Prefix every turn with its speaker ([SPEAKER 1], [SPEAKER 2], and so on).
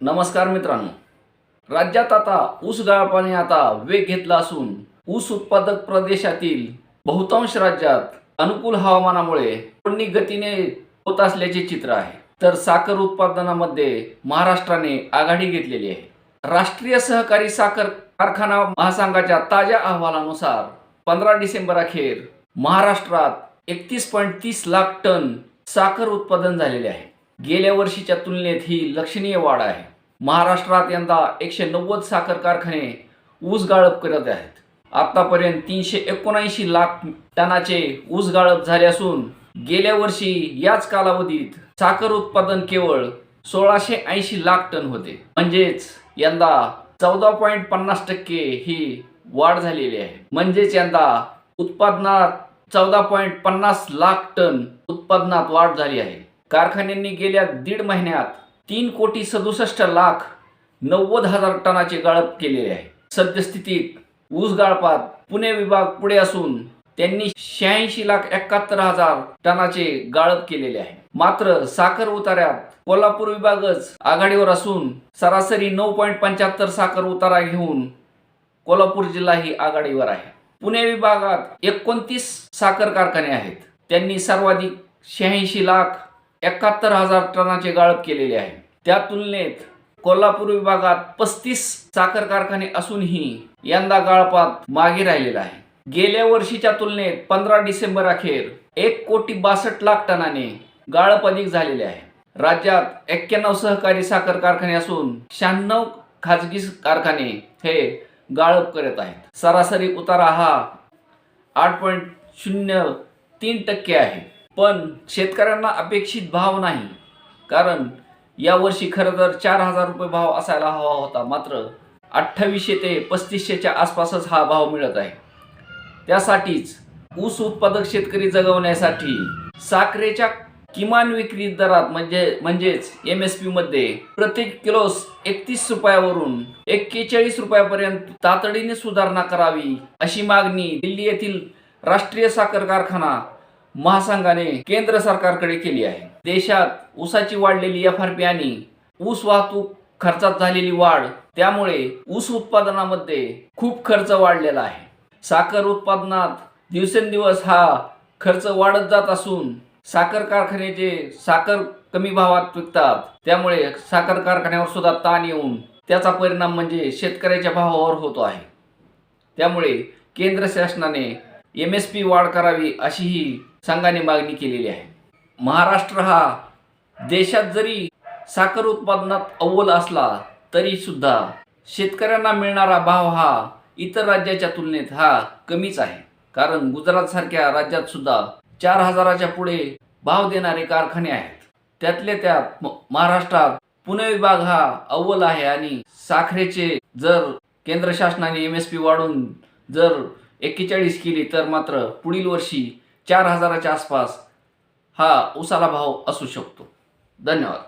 [SPEAKER 1] नमस्कार मित्रांनो. राज्यात आता ऊस गाळपाने आता वेग घेतला असून ऊस उत्पादक प्रदेशातील बहुतांश राज्यात अनुकूल हवामानामुळे तोडणी गतीने होत असल्याचे चित्र आहे. तर साखर उत्पादनामध्ये महाराष्ट्राने आघाडी घेतलेली आहे. राष्ट्रीय सहकारी साखर कारखाना महासंघाच्या ताज्या अहवालानुसार पंधरा डिसेंबर अखेर महाराष्ट्रात एकतीस पॉईंट तीस लाख टन साखर उत्पादन झालेले आहे. गेल्या वर्षीच्या तुलनेत ही लक्षणीय वाढ आहे. महाराष्ट्रात यंदा एकशे नव्वद साखर कारखाने ऊस गाळप करत आहेत. आतापर्यंत तीनशे एकोणऐंशी लाख टनाचे ऊस गाळप झाले असून गेल्या वर्षी याच कालावधीत साखर उत्पादन केवळ सोळाशे ऐंशी लाख टन होते. म्हणजेच यंदा चौदा पॉईंट पन्नास टक्के ही वाढ झालेली आहे. म्हणजेच यंदा उत्पादनात चौदा पॉईंट पन्नास लाख टन उत्पादनात वाढ झाली आहे. कारखान्यांनी गेल्या दीड महिन्यात तीन कोटी सदुसष्ट लाख नव्वद हजार टनाचे गाळप केलेले आहे. सद्यस्थितीत ऊस गाळपात पुणे विभाग पुढे असून त्यांनी शहाऐंशी लाख एकाहत्तर हजार टनाचे गाळप केलेले आहे. मात्र साखर उतार्यात कोल्हापूर विभागच आघाडीवर असून सरासरी नऊ पॉईंट पंच्याहत्तर साखर उतारा घेऊन कोल्हापूर जिल्हा ही आघाडीवर आहे. पुणे विभागात एकोणतीस साखर कारखाने आहेत. त्यांनी सर्वाधिक शहाऐंशी लाख एकाहत्तर हजार टनाचे गाळप केलेले आहे. त्या तुलनेत कोल्हापूर विभागात पस्तीस साखर कारखाने असूनही यंदा गाळपात मागे राहिलेला आहे. गेल्या वर्षीच्या तुलनेत पंधरा डिसेंबर अखेर एक कोटी बासष्ट लाख टनाने गाळप अधिक झालेले आहे. राज्यात एक्क्याण्णव सहकारी साखर कारखाने असून शहाण्णव खाजगी कारखाने हे गाळप करत आहेत. सरासरी उतारा हा आठ पॉईंट शून्य तीन टक्के आहे. पण शेतकऱ्यांना अपेक्षित भाव नाही. कारण यावर्षी खरं तर चार हजार रुपये भाव असायला हवा होता. मात्र अठ्ठावीसशे ते पस्तीसशेच्या आसपासच हा भाव मिळत आहे. त्यासाठीच ऊस उत्पादक शेतकरी जगवण्यासाठी साखरेच्या किमान विक्री दरात म्हणजे म्हणजेच एम एस पीमध्ये प्रति प्रत्येक एकतीस रुपयावरून एक्केचाळीस रुपयापर्यंत तातडीने सुधारणा करावी अशी मागणी दिल्ली येथील राष्ट्रीय साखर कारखाना महासंघाने केंद्र सरकारकडे केली आहे. देशात ऊसाची वाढलेली एफ आर पी आणि ऊस वाहतूक खर्चात झालेली वाढ त्यामुळे ऊस उत्पादनामध्ये खूप खर्च वाढलेला आहे. साखर उत्पादनात दिवसेंदिवस हा खर्च वाढत जात असून साखर कारखान्याचे साखर कमी भावात विकतात. त्यामुळे साखर कारखान्यावर सुद्धा ताण येऊन त्याचा परिणाम म्हणजे शेतकऱ्याच्या भावावर होतो आहे. त्यामुळे केंद्र शासनाने एम एस पी वाढ करावी अशीही संघाने मागणी केलेली आहे. महाराष्ट्र हा देशात जरी साखर उत्पादनात अव्वल असला तरी सुद्धा शेतकऱ्यांना मिळणारा भाव हा इतर राज्याच्या तुलनेत हा कमीच आहे. कारण गुजरातसारख्या राज्यात सुद्धा चार हजाराच्या पुढे भाव देणारे कारखाने आहेत. त्यातले त्यात महाराष्ट्रात पुणे विभाग हा अव्वल आहे आणि साखरेचे जर केंद्र शासनाने एम एस पी वाढून जर एक्केचाळीस केली तर मात्र पुढील वर्षी चार हजाराच्या आसपास हा उसाला भाव असू शकतो. धन्यवाद.